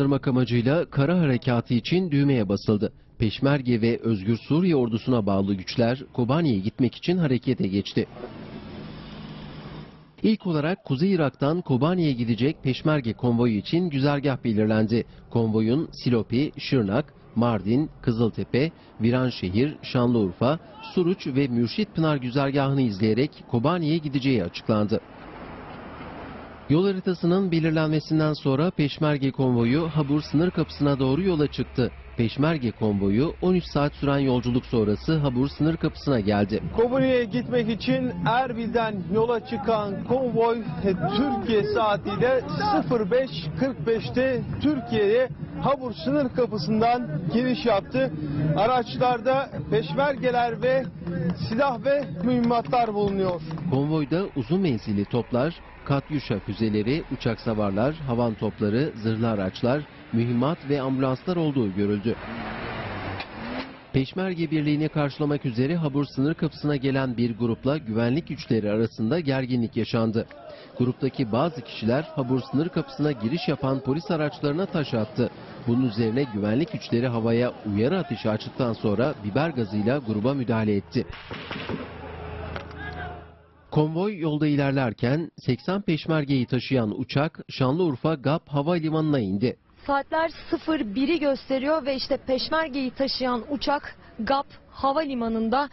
Kandırmak amacıyla kara harekatı için düğmeye basıldı. Peşmerge ve Özgür Suriye ordusuna bağlı güçler Kobani'ye gitmek için harekete geçti. İlk olarak Kuzey Irak'tan Kobani'ye gidecek Peşmerge konvoyu için güzergah belirlendi. Konvoyun Silopi, Şırnak, Mardin, Kızıltepe, Viranşehir, Şanlıurfa, Suruç ve Mürşit Pınar güzergahını izleyerek Kobani'ye gideceği açıklandı. Yol haritasının belirlenmesinden sonra Peşmerge konvoyu Habur sınır kapısına doğru yola çıktı. Peşmerge konvoyu 13 saat süren yolculuk sonrası Habur sınır kapısına geldi. Kobani'ye gitmek için Erbil'den yola çıkan konvoy e, Türkiye saatiyle 05.45'te Türkiye'ye Habur sınır kapısından giriş yaptı. Araçlarda peşmergeler ve silah ve mühimmatlar bulunuyor. Konvoyda uzun menzilli toplar, Katyuşa füzeleri, uçak savarlar, havan topları, zırhlı araçlar, mühimmat ve ambulanslar olduğu görüldü. Peşmerge birliğini karşılamak üzere Habur sınır kapısına gelen bir grupla güvenlik güçleri arasında gerginlik yaşandı. Gruptaki bazı kişiler Habur sınır kapısına giriş yapan polis araçlarına taş attı. Bunun üzerine güvenlik güçleri havaya uyarı ateşi açtıktan sonra biber gazıyla gruba müdahale etti. Konvoy yolda ilerlerken 80 peşmergeyi taşıyan uçak Şanlıurfa GAP Havalimanı'na indi. Saatler 01'i gösteriyor ve işte peşmergeyi taşıyan uçak GAP havalimanında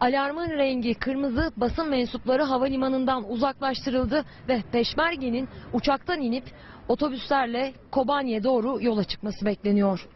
alarmın rengi kırmızı basın mensupları havalimanından uzaklaştırıldı ve peşmergenin uçaktan inip otobüslerle Kobani'ye doğru yola çıkması bekleniyor.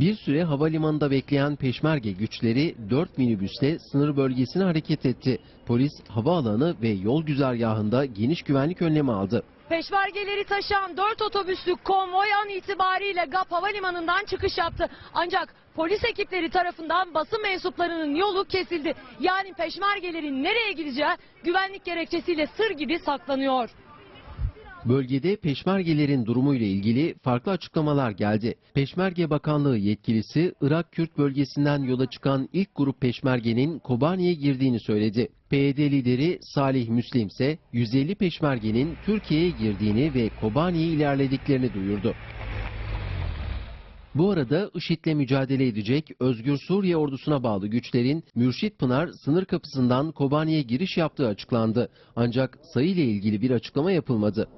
Bir süre havalimanında bekleyen peşmerge güçleri 4 minibüsle sınır bölgesine hareket etti. Polis havaalanı ve yol güzergahında geniş güvenlik önlemi aldı. Peşmergeleri taşıyan 4 otobüslük konvoy an itibariyle GAP havalimanından çıkış yaptı. Ancak polis ekipleri tarafından basın mensuplarının yolu kesildi. Yani peşmergelerin nereye gideceği güvenlik gerekçesiyle sır gibi saklanıyor. Bölgede peşmergelerin durumuyla ilgili farklı açıklamalar geldi. Peşmerge Bakanlığı yetkilisi Irak Kürt bölgesinden yola çıkan ilk grup peşmergenin Kobani'ye girdiğini söyledi. PYD lideri Salih Müslim ise 150 peşmergenin Türkiye'ye girdiğini ve Kobani'ye ilerlediklerini duyurdu. Bu arada IŞİD'le mücadele edecek Özgür Suriye ordusuna bağlı güçlerin Mürşit Pınar sınır kapısından Kobani'ye giriş yaptığı açıklandı. Ancak sayı ile ilgili bir açıklama yapılmadı.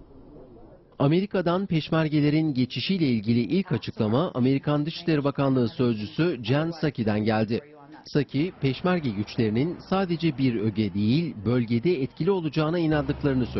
Amerika'dan peşmergelerin geçişiyle ilgili ilk açıklama Amerikan Dışişleri Bakanlığı Sözcüsü Jen Psaki'den geldi. Psaki, peşmerge güçlerinin sadece bir öge değil, bölgede etkili olacağına inandıklarını söyledi.